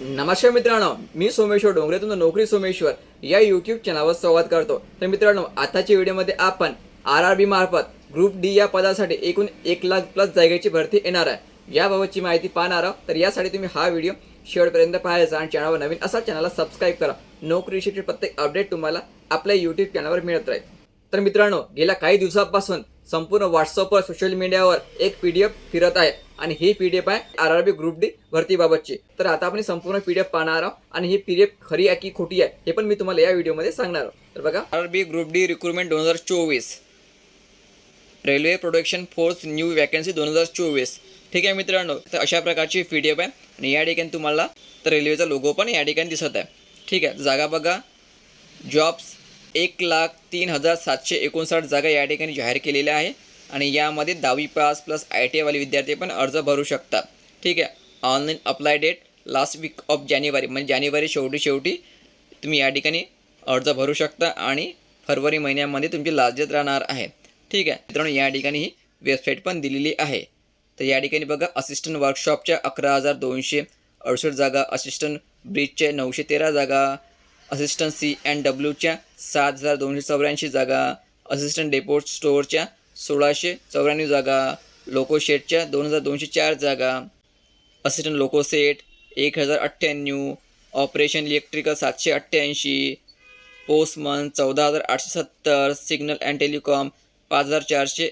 नमस्कार मित्रांनो मी सोमेश्वर डोंगरे तुमचं नोकरी सोमेश्वर या यूट्यूब चॅनलवर संवाद करतो. तर मित्रांनो आताच्या व्हिडिओमध्ये आपण आर आर बी मार्फत ग्रुप डी या पदासाठी एकूण एक लाख प्लस जागेची भरती येणार आहे. याबाबतची माहिती पाहणार आहोत. तर यासाठी तुम्ही हा व्हिडिओ शेवटपर्यंत पाहायचा आणि चॅनलवर नवीन असा चॅनलला सबस्क्राईब करा. नोकरी रिलेटेड प्रत्येक अपडेट तुम्हाला आपल्या यूट्यूब चॅनलवर मिळत राहील. तर मित्रांनो गेल्या काही दिवसापासून संपूर्ण व्हॉट्सअपवर सोशल मीडियावर एक पी डी एफ फिरत आहे आणि ही पी डी एफ आहे R R B group D भरतीबाबतची तर आता आपण संपूर्ण पी डी एफ पाहणार आहोत आणि ही पी डी एफ खरी आहे की खोटी आहे हे पण मी तुम्हाला या व्हिडिओमध्ये सांगणार आहोत. तर बघा. R R B group D recruitment दोन हजार चोवीस. Railway production force new vacancy दोन हजार चोवीस. ठीक आहे मित्रांनो तर अशा प्रकारची पी डी एफ आहे आणि या ठिकाणी तुम्हाला तर रेल्वेचा लोगो पण या ठिकाणी दिसत आहे. ठीक आहे जागा बघा. जॉब्स एक लाख तीन हजार सातशे एकोणसाठ जागा या ठिकाणी जाहीर केलेल्या आहे. आणि यामध्ये दहावी पास प्लस आय टी आयवाले विद्यार्थी पण अर्ज भरू शकतात. ठीक आहे? Online apply date last week of जानेवारी म्हणजे जानेवारी शेवटी शेवटी तुम्ही या ठिकाणी अर्ज भरू शकता आणि फरवरी महिन्यामध्ये तुमची लास्ट डेट राहणार आहे. ठीक आहे? मित्रांनो या ठिकाणी ही वेबसाईट पण दिलेली आहे. तर या ठिकाणी बघा असिस्टंट वर्कशॉपच्या अकरा हजार दोनशे अडुसष्ट जागा असिस्टंट ब्रिजच्या नऊशे तेरा जागा असिस्टंट सी अँड डब्ल्यूच्या सात हजार दोनशे चौऱ्याऐंशी जागा असिस्टंट डेपोट स्टोअरच्या सोळाशे चौऱ्याण्णव जागा लोकोशेटच्या दोन हजार दोनशे चार जागा असिस्टंट लोकोसेट एक हजार अठ्ठ्याण्णव ऑपरेशन इलेक्ट्रिकल सातशे अठ्ठ्याऐंशी पोस्टमन चौदा हजार आठशे सत्तर सिग्नल अँड टेलिकॉम पाच हजार चारशे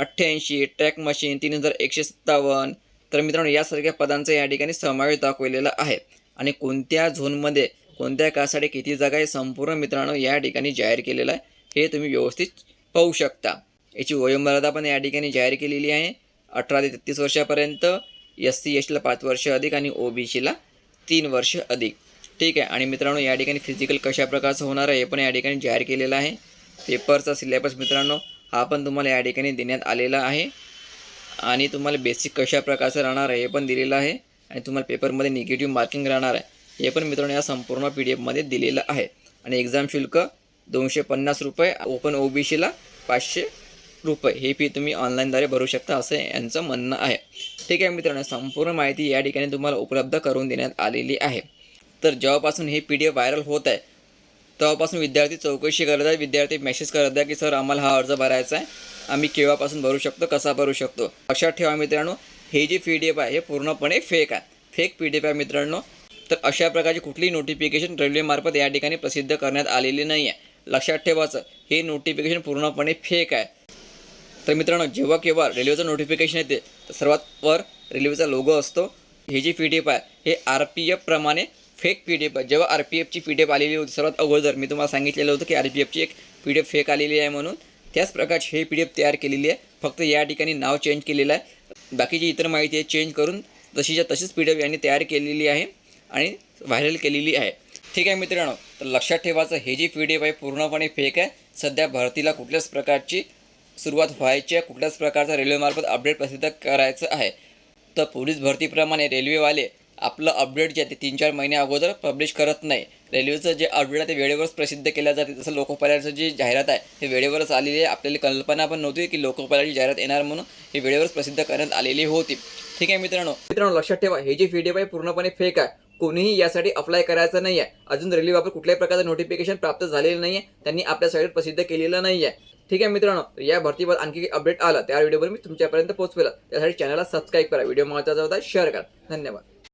अठ्ठ्याऐंशी ट्रॅक मशीन तीन हजार एकशे सत्तावन्न. तर मित्रांनो यासारख्या पदांचा या ठिकाणी समावेश दाखवलेला आहे. आणि कोणत्या झोनमध्ये कोणत्या कासाठी किती जागा आहे संपूर्ण मित्रांनो या ठिकाणी जाहीर केलेलं आहे. हे तुम्ही व्यवस्थित पाहू शकता. याची वयोमर्यादा पण या ठिकाणी जाहीर केलेली आहे. अठरा ते तेहतीस वर्षापर्यंत एस सी एस टीला पाच वर्ष अधिक आणि ओ बी सीला तीन वर्ष अधिक. ठीक आहे. आणि मित्रांनो या ठिकाणी फिजिकल कशा प्रकारचं होणार आहे हे पण या ठिकाणी जाहीर केलेलं आहे. पेपरचा सिलेबस मित्रांनो हा पण तुम्हाला या ठिकाणी देण्यात आलेला आहे. आणि तुम्हाला बेसिक कशा प्रकारचं राहणार आहे हे पण दिलेलं आहे. आणि तुम्हाला पेपरमध्ये निगेटिव्ह मार्किंग राहणार आहे. हे पण मित्रांनो या संपूर्ण पी डी एफमध्ये दिलेलं आहे. आणि एक्झाम शुल्क दोनशे पन्नास रुपये ओपन ओ बी सीला पाचशे रुपये. ही फी तुम्ही ऑनलाईनद्वारे भरू शकता असं यांचं म्हणणं आहे. ठीक आहे मित्रांनो संपूर्ण माहिती या ठिकाणी तुम्हाला उपलब्ध करून देण्यात आलेली आहे. तर जेव्हापासून हे पी डी एफ व्हायरल होत आहे तेव्हापासून विद्यार्थी चौकशी करत आहेत. विद्यार्थी मेसेज करत आहे की सर आम्हाला हा अर्ज भरायचा आहे. आम्ही केव्हापासून भरू शकतो? कसा भरू शकतो? लक्षात ठेवा मित्रांनो हे जे पी डी एफ आहे हे पूर्णपणे फेक आहे. फेक पी डी एफ आहे मित्रांनो. तर अशा प्रकारची कुठलीही नोटिफिकेशन रेल्वेमार्फत या ठिकाणी प्रसिद्ध करण्यात आलेली नाही आहे लक्षात ठेवायचं हे नोटिफिकेशन पूर्णपणे फेक आहे. तर मित्रांनो जेव्हा केव्हा रेल्वेचं नोटिफिकेशन येते तर सर्वात वर रेल्वेचा लोगो असतो. हे जी पी डी एफ आहे हे आर पी एफप्रमाणे फेक पी डी एफ आहे. जेव्हा आर पी एफची पी डी एफ आलेली होती सर्वात अगोदर मी तुम्हाला सांगितलेलं होतं की आर पी एफची एक पी डी एफ फेक आलेली आहे म्हणून त्याच प्रकारची हे पी डी एफ तयार केलेली आहे. फक्त या ठिकाणी नाव चेंज केलेलं आहे. बाकीची इतर माहिती आहे चेंज करून तशीच्या तशीच पी डी एफ यांनी तयार केलेली आहे. आणि व्हायरल केलेली आहे. ठीक आहे मित्रांनो तर लक्षात ठेवायचं हे जी पी डी एफ आहे पूर्णपणे फेक आहे. सध्या भरतीला कुठल्याच प्रकारची सुरुवात व्हायची आहे कुठल्याच प्रकारचा रेल्वेमार्फत अपडेट प्रसिद्ध करायचं आहे. तर पोलीस भरतीप्रमाणे रेल्वेवाले आपलं अपडेट जे आहे ते तीन चार महिने अगोदर पब्लिश करत नाही. रेल्वेचं जे अपडेट आहे ते वेळेवरच प्रसिद्ध केलं जाते. जसं लोकपालाचं जी जाहिरात आहे ते वेळेवरच आलेली आहे. आपल्याला कल्पना पण नव्हती की लोकपालाची जाहिरात येणार म्हणून हे वेळेवरच प्रसिद्ध करण्यात आलेली होती. ठीक आहे मित्रांनो. मित्रांनो लक्षात ठेवा हे जे व्हिडिओ आहे पूर्णपणे फेक आहे. कोणीही यासाठी अप्लाय करायचं नाही आहे अजून रेल्वेबाबत कुठल्याही प्रकारचं नोटिफिकेशन प्राप्त झालेलं नाही आहे त्यांनी आपल्या साईडवर प्रसिद्ध केलेलं नाही आहे ठीक आहे मित्रांनो या भरतीवर आणखी अपडेट आला. त्या व्हिडिओवर मी तुमच्यापर्यंत पोहोचवेल. त्यासाठी चॅनलला सबस्क्राईब करा. व्हिडिओ महत्त्वाचा होता शेअर करा. धन्यवाद.